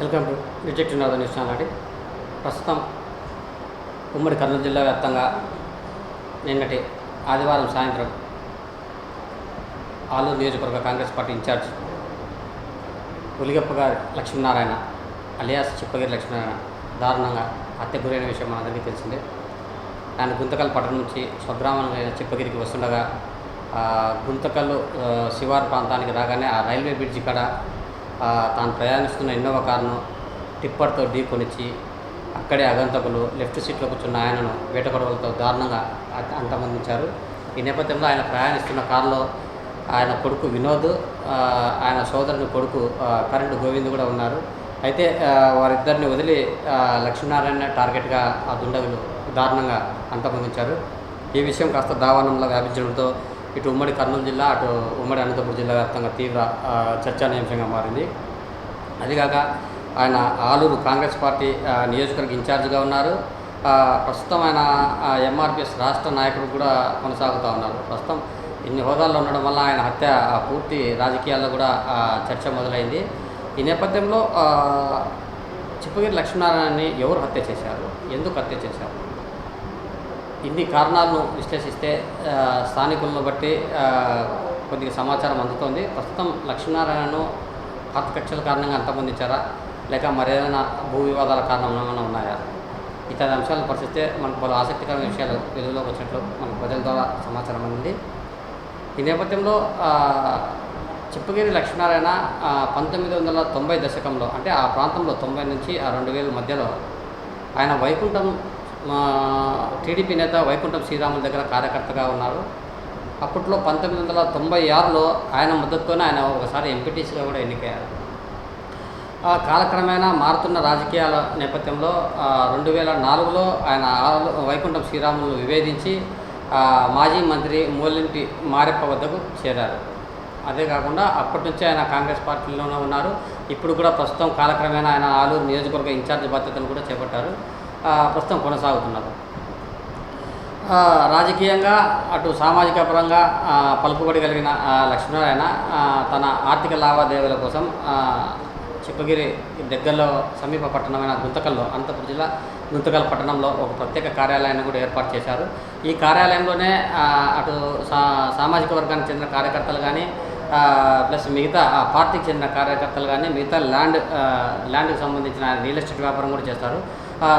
Welcome to reject నాథ news channel అండి. ప్రస్తుతం ఉమ్మడి కర్నూలు జిల్లా వ్యాప్తంగా నిన్నటి ఆదివారం సాయంత్రం ఆలూరు నియోజకవర్గ కాంగ్రెస్ పార్టీ ఇన్ఛార్జ్ ఉలిగప్ప గారి లక్ష్మీనారాయణ అలియాస్ చిప్పగిరి లక్ష్మీనారాయణ దారుణంగా హత్య గురైన విషయం మనందరికీ తెలిసిందే. ఆయన గుంతకల్ పట్టణం నుంచి స్వగ్రామమైన చిప్పగిరికి వస్తుండగా గుంతకల్లు శివారు ప్రాంతానికి రాగానే ఆ రైల్వే బ్రిడ్జి కాడ తాను ప్రయాణిస్తున్న ఇన్నోవా కారును టిప్పర్తో ఢీకొనిచ్చి అక్కడే అగంతకులు లెఫ్ట్ సీట్లో కూర్చున్న ఆయనను వేటకొడవలతో దారుణంగా అంతమందించారు. ఈ నేపథ్యంలో ఆయన ప్రయాణిస్తున్న కారులో ఆయన కొడుకు వినోద్ ఆయన సోదరుని కొడుకు కరెంటు గోవింద్ కూడా ఉన్నారు. అయితే వారిద్దరిని వదిలి లక్ష్మీనారాయణ టార్గెట్గా ఆ దుండగులు దారుణంగా అంతమొందించారు. ఈ విషయం కాస్త దావానంలో వ్యాపించడంతో ఇటు ఉమ్మడి కర్నూలు జిల్లా అటు ఉమ్మడి అనంతపురం జిల్లా వ్యాప్తంగా తీవ్ర ఆ, చర్చానీయాంశంగా మారింది. అదిగాక ఆయన ఆలూరు కాంగ్రెస్ పార్టీ నియోజకవర్గ ఇన్ఛార్జిగా ఉన్నారు. ప్రస్తుతం ఆయన ఎంఆర్పిఎస్ రాష్ట్ర నాయకుడు కూడా కొనసాగుతూ ఉన్నారు. ప్రస్తుతం ఇన్ని హోదాల్లో ఉండడం వల్ల ఆయన హత్య ఆ, పూర్తి రాజకీయాల్లో కూడా చర్చ మొదలైంది. ఈ నేపథ్యంలో చిప్పగిరి లక్ష్మీనారాయణని ఎవరు హత్య చేశారు? ఎందుకు హత్య చేశారు? ఇన్ని కారణాలను విశ్లేషిస్తే స్థానికులను బట్టి కొద్దిగా సమాచారం అందుతోంది. ప్రస్తుతం లక్ష్మీనారాయణను హత్యకక్షల కారణంగా అంతమొందించారా? లేక మరేదైనా భూ వివాదాల కారణంగా ఏమైనా ఉన్నాయా? ఇతర అంశాలను పరిశీలిస్తే మనకు పలు ఆసక్తికరమైన విషయాలు వెలుగులోకి వచ్చినట్లు మనకు ప్రజల ద్వారా సమాచారం అందింది. ఈ నేపథ్యంలో ఆ, చిప్పగిరి లక్ష్మీనారాయణ పంతొమ్మిది వందల తొంభై దశకంలో అంటే ఆ ప్రాంతంలో తొంభై నుంచి ఆ రెండు వేల మధ్యలో ఆయన వైకుంఠం మా టీడీపీ నేత వైకుంఠం శ్రీరాముల దగ్గర కార్యకర్తగా ఉన్నారు. అప్పట్లో పంతొమ్మిది వందల తొంభై ఆరులో ఆయన మద్దతుతోనే ఆయన ఒకసారి ఎంపీటీసీగా కూడా ఎన్నికయ్యారు. ఆ కాలక్రమేణా మారుతున్న రాజకీయాల నేపథ్యంలో రెండు వేల నాలుగులో ఆయన వైకుంఠం శ్రీరాములు విభేదించి మాజీ మంత్రి మూలింటి మారెప్ప వద్దకు చేరారు. అదే కాకుండా అప్పటి నుంచి ఆయన కాంగ్రెస్ పార్టీలోనే ఉన్నారు. ఇప్పుడు కూడా ప్రస్తుతం కాలక్రమేణా ఆయన ఆలూరు నియోజకవర్గ ఇన్ఛార్జ్ బాధ్యతను కూడా చేపట్టారు. ప్రస్తుతం కొనసాగుతున్నారు. రాజకీయంగా అటు సామాజిక పరంగా పలుకుబడి కలిగిన లక్ష్మీనారాయణ తన ఆర్థిక లావాదేవీల కోసం చిప్పగిరి దగ్గరలో సమీప పట్టణమైన గుంతకల్లో అనంతపురం జిల్లా గుంతకల్ పట్టణంలో ఒక ప్రత్యేక కార్యాలయాన్ని కూడా ఏర్పాటు చేశారు. ఈ కార్యాలయంలోనే అటు సా సామాజిక వర్గానికి చెందిన కార్యకర్తలు కానీ ప్లస్ మిగతా ఆ పార్టీకి చెందిన కార్యకర్తలు కానీ మిగతా ల్యాండ్ ల్యాండ్కి సంబంధించిన రియల్ ఎస్టేట్ వ్యాపారం కూడా చేస్తారు.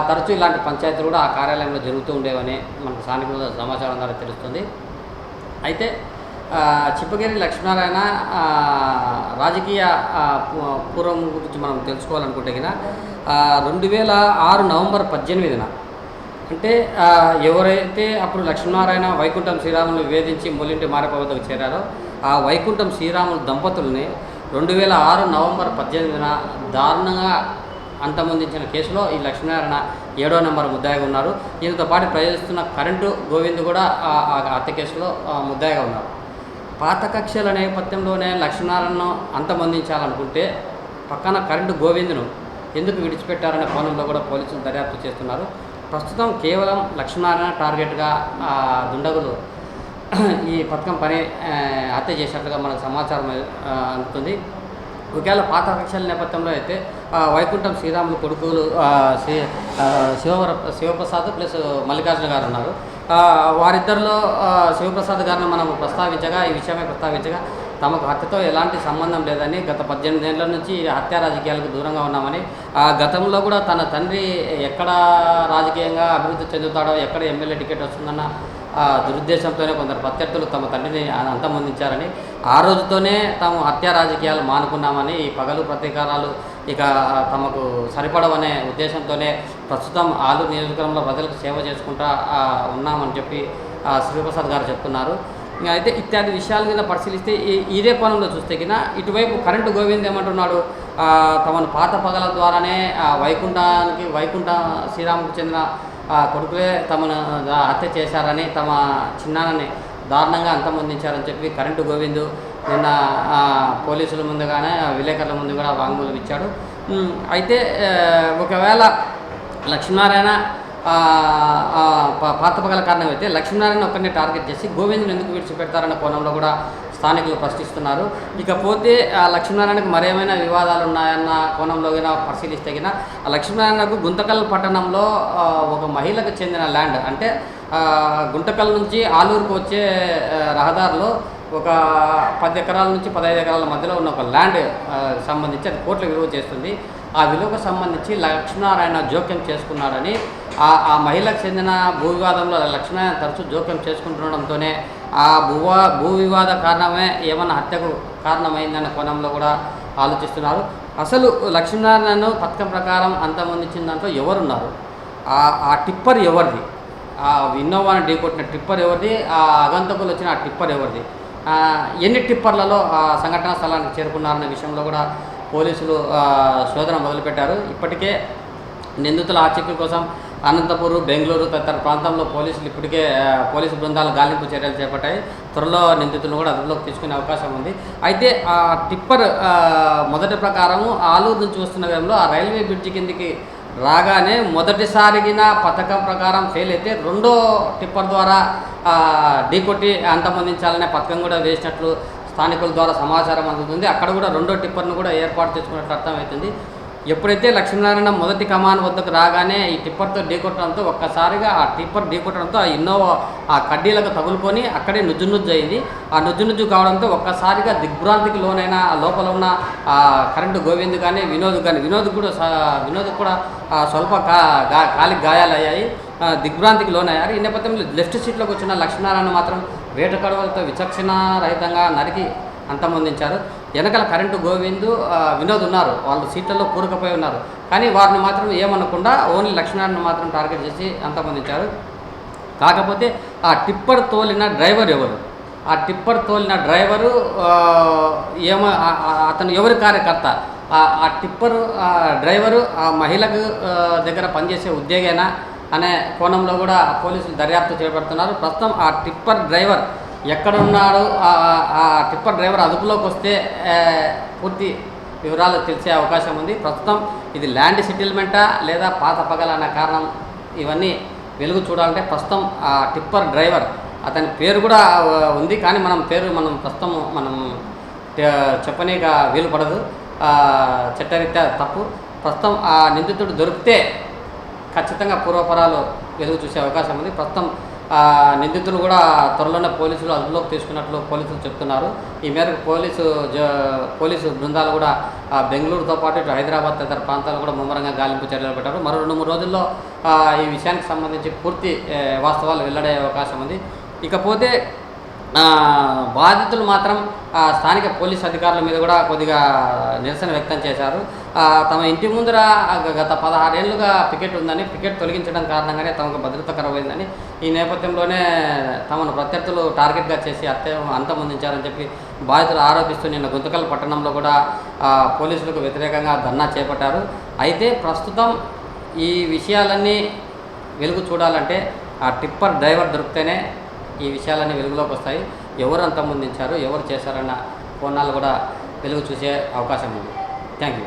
తరచూ ఇలాంటి పంచాయతీలు కూడా ఆ కార్యాలయంలో జరుగుతూ ఉండేవని మనకు స్థానిక సమాచారం ద్వారా తెలుస్తుంది. అయితే చిప్పగిరి లక్ష్మీనారాయణ రాజకీయ పూర్వం గురించి మనం తెలుసుకోవాలనుకుంటే గిన రెండు వేల ఆరు నవంబర్ పద్దెనిమిదిన అంటే ఎవరైతే అప్పుడు లక్ష్మీనారాయణ వైకుంఠం శ్రీరాములు వేధించి మొలింటి మారప వద్దకు చేరారో ఆ వైకుంఠం శ్రీరాములు దంపతుల్ని రెండు వేల ఆరు నవంబర్ పద్దెనిమిదిన దారుణంగా అంతమొందించిన కేసులో ఈ లక్ష్మీనారాయణ ఏడో నెంబర్ ముద్దాయిగా ఉన్నారు. దీనితో పాటు ప్రయోగిస్తున్న కరెంటు గోవింద్ కూడా ఆ హత్య కేసులో ముద్దాయిగా ఉన్నారు. పాత కక్షల నేపథ్యంలోనే లక్ష్మీనారాయణను అంతమొందించాలనుకుంటే పక్కన కరెంటు గోవింద్ను ఎందుకు విడిచిపెట్టారనే కోణంలో కూడా పోలీసులు దర్యాప్తు చేస్తున్నారు. ప్రస్తుతం కేవలం లక్ష్మీనారాయణ టార్గెట్గా దుండగులు ఈ పథకం పని హత్య చేసినట్లుగా మనకు సమాచారం అందుతుంది. ఒకవేళ పాత కక్షల నేపథ్యంలో అయితే వైకుంఠం శ్రీరాములు కొడుకులు శ్రీ శివవర శివప్రసాద్ ప్లస్ మల్లికార్జున గారు ఉన్నారు. వారిద్దరిలో శివప్రసాద్ గారిని మనం ప్రస్తావించగా ఈ విషయమే ప్రస్తావించగా తమకు హత్యతో ఎలాంటి సంబంధం లేదని గత పద్దెనిమిది ఏళ్ళ నుంచి హత్య రాజకీయాలకు దూరంగా ఉన్నామని ఆ గతంలో కూడా తన తండ్రి ఎక్కడ రాజకీయంగా అభివృద్ధి చెందుతాడో ఎక్కడ ఎమ్మెల్యే టికెట్ వస్తుందన్న ఆ దురుద్దేశంతోనే కొందరు ప్రత్యర్థులు తమ తండ్రిని అంతమొందించారని ఆ రోజుతోనే తాము హత్య రాజకీయాలు మానుకున్నామని ఈ పగలు ప్రతీకారాలు ఇక తమకు సరిపడవనే ఉద్దేశంతోనే ప్రస్తుతం ఆలు నియోజకవర్గంలో ప్రజలకు సేవ చేసుకుంటా ఉన్నామని చెప్పి శ్రీప్రసాద్ గారు చెప్తున్నారు. అయితే ఇత్యాది విషయాల మీద పరిశీలిస్తే ఈ- ఇదే కోణంలో చూస్తే కింద ఇటువైపు కరెంటు గోవింద్ ఏమంటున్నాడు తమను పాత పగల ద్వారానే వైకుంఠానికి వైకుంఠ శ్రీరాముకు చెందిన ఆ, కొడుకులే తమను హత్య చేశారని తమ చిన్నాన్నని దారుణంగా అంతమొందించారని చెప్పి కరెంటు గోవింద్ నిన్న పోలీసుల ముందుగానే విలేకరుల ముందు కూడా వాంగ్మూలం ఇచ్చాడు. అయితే ఒకవేళ లక్ష్మీనారాయణ పాతపగల కారణమైతే అయితే లక్ష్మీనారాయణ ఒక్కరిని టార్గెట్ చేసి గోవిందుని ఎందుకు విడిచిపెడతారన్న కోణంలో కూడా స్థానికులు ప్రశ్నిస్తున్నారు. ఇకపోతే ఆ లక్ష్మీనారాయణకు మరేమైనా వివాదాలు ఉన్నాయన్న కోణంలో పరిశీలిస్తగిన పరిశీలిస్తే ఆ లక్ష్మీనారాయణకు గుంతకల్ పట్టణంలో ఒక మహిళకు చెందిన ల్యాండ్ అంటే గుంటకల్ నుంచి ఆలూరుకు వచ్చే రహదారిలో ఒక పది ఎకరాల నుంచి పదహైదు ఎకరాల మధ్యలో ఉన్న ఒక ల్యాండ్ సంబంధించి అది కోట్ల విలువ చేస్తుంది. ఆ విలువకు సంబంధించి లక్ష్మీనారాయణ జోక్యం చేసుకున్నాడని ఆ ఆ మహిళకు చెందిన భూ వివాదంలో లక్ష్మీనారాయణ తరచూ జోక్యం చేసుకుంటుండడంతోనే ఆ భూవా భూ వివాద కారణమే ఏమన్నా హత్యకు కారణమైందన్న కోణంలో కూడా ఆలోచిస్తున్నారు. అసలు లక్ష్మీనారాయణను పథకం ప్రకారం అంతమందించిన దాంట్లో ఎవరున్నారు? ఆ ఆ టిప్పర్ ఎవరిది? ఆ ఇన్నోవాని ఢీకొట్టిన టిప్పర్ ఎవరిది? ఆ అగంతకులు వచ్చిన ఆ టిప్పర్ ఎవరిది? ఎన్ని టిప్పర్లలో ఆ సంఘటనా స్థలానికి చేరుకున్నారనే విషయంలో కూడా పోలీసులు శోధన మొదలుపెట్టారు. ఇప్పటికే నిందితుల ఆచూకీ కోసం అనంతపూర్ బెంగళూరు తదితర ప్రాంతంలో పోలీసులు ఇప్పటికే పోలీసు బృందాలు గాలింపు చర్యలు చేపట్టాయి. త్వరలో నిందితులను కూడా అదుపులోకి తీసుకునే అవకాశం ఉంది. అయితే ఆ టిప్పర్ మొదటి ప్రకారము ఆలూరు నుంచి వస్తున్న వేళలో ఆ రైల్వే బ్రిడ్జి కిందికి రాగానే మొదటిసారిగిన పథకం ప్రకారం ఫెయిల్ అయితే రెండో టిప్పర్ ద్వారా ఢీకొట్టి అంతమొందించాలనే పథకం కూడా వేసినట్లు స్థానికుల ద్వారా సమాచారం అందుతుంది. అక్కడ కూడా రెండో టిప్పర్ను కూడా ఏర్పాటు చేసుకున్నట్లు అర్థమవుతుంది. ఎప్పుడైతే లక్ష్మీనారాయణ మొదటి కమాన్ వద్దకు రాగానే ఈ టిప్పర్తో ఢీకొట్టడంతో ఒక్కసారిగా ఆ టిప్పర్ ఢీకొట్టడంతో ఆ ఇన్నోవా ఆ కడ్డీలకు తగులుకొని అక్కడే నుజ్జు నుజ్జు అయింది. ఆ నుజ్జు నుజ్జు కావడంతో ఒక్కసారిగా దిగ్భ్రాంతికి లోనైన ఆ లోపల ఉన్న ఆ కరెంటు గోవింద్ కానీ వినోద్ కానీ వినోద్ కూడా వినోద్ కూడా స్వల్ప కా గా- కాలికి గాయాలయ్యాయి. దిగ్భ్రాంతికి లోనయ్యారు. ఈ నేపథ్యంలో లెఫ్ట్ సీట్లోకి వచ్చిన లక్ష్మీనారాయణ మాత్రం వేట కడవలతో విచక్షణ రహితంగా నరికి అంతమొందించారు. వెనకల కరెంటు గోవిందు వినోద్ ఉన్నారు. వాళ్ళు సీట్లలో కూరుకుపోయి ఉన్నారు. కానీ వారిని మాత్రం ఏమనకుండా ఓన్లీ లక్ష్మణాన్ని మాత్రం టార్గెట్ చేసి అంతమొందించారు. కాకపోతే ఆ టిప్పర్ తోలిన డ్రైవర్ ఎవరు? ఆ టిప్పర్ తోలిన డ్రైవరు ఏమో అతను ఎవరి కార్యకర్త? ఆ- టిప్పరు టిప్పర్ డ్రైవరు ఆ మహిళకు దగ్గర పనిచేసే ఉద్యోగేనా? అనే కోణంలో కూడా పోలీసులు దర్యాప్తు చేపడుతున్నారు. ప్రస్తుతం ఆ టిప్పర్ డ్రైవర్ ఎక్కడున్నాడు? ఆ- టిప్పర్ డ్రైవర్ అదుపులోకి వస్తే పూర్తి వివరాలు తెలిసే అవకాశం ఉంది. ప్రస్తుతం ఇది ల్యాండ్ సెటిల్మెంటా లేదా పాత పగల అనే కారణం ఇవన్నీ వెలుగు చూడాలంటే ప్రస్తుతం ఆ టిప్పర్ డ్రైవర్ అతని పేరు కూడా ఉంది. కానీ మనం పేరు మనం ప్రస్తుతం మనం ట- చెప్పనీక వీలు పడదు చట్టరీత్యా తప్పు. ప్రస్తుతం ఆ నిందితుడు దొరికితే ఖచ్చితంగా పూర్వపరాలు వెలుగు చూసే అవకాశం ఉంది. ప్రస్తుతం నిందితులు కూడా త్వరలోనే పోలీసులు అదుపులోకి తీసుకున్నట్లు పోలీసులు చెప్తున్నారు. ఈ మేరకు పోలీసు జ పోలీసు బృందాలు కూడా బెంగళూరుతో పాటు ఇటు హైదరాబాద్ తదితర ప్రాంతాలు కూడా ముమ్మరంగా గాలింపు చర్యలు పెట్టారు. మరో రెండు మూడు రోజుల్లో ఈ విషయానికి సంబంధించి పూర్తి వాస్తవాలు వెల్లడే అవకాశం ఉంది. ఇకపోతే బాధితులు మాత్రం స్థానిక పోలీస్ అధికారుల మీద కూడా కొద్దిగా నిరసన వ్యక్తం చేశారు. తమ ఇంటి ముందర గత పదహారేళ్ళుగా పికెట్ ఉందని పికెట్ తొలగించడం కారణంగానే తమకు భద్రత కరవైందని ఈ నేపథ్యంలోనే తమను ప్రత్యర్థులు టార్గెట్గా చేసి అత్య అంతమొందించారని చెప్పి బాధితులు ఆరోపిస్తూ నిన్న గుంతకల్ పట్టణంలో కూడా పోలీసులకు వ్యతిరేకంగా ధర్నా చేపట్టారు. అయితే ప్రస్తుతం ఈ విషయాలన్నీ వెలుగు చూడాలంటే ఆ టిప్పర్ డ్రైవర్ దొరికితేనే ఈ విషయాలన్నీ వెలుగులోకి వస్తాయి. ఎవరు అంతమొందించారు ఎవరు చేశారన్న కోణాలు కూడా వెలుగు చూసే అవకాశం ఉంది. Thank you.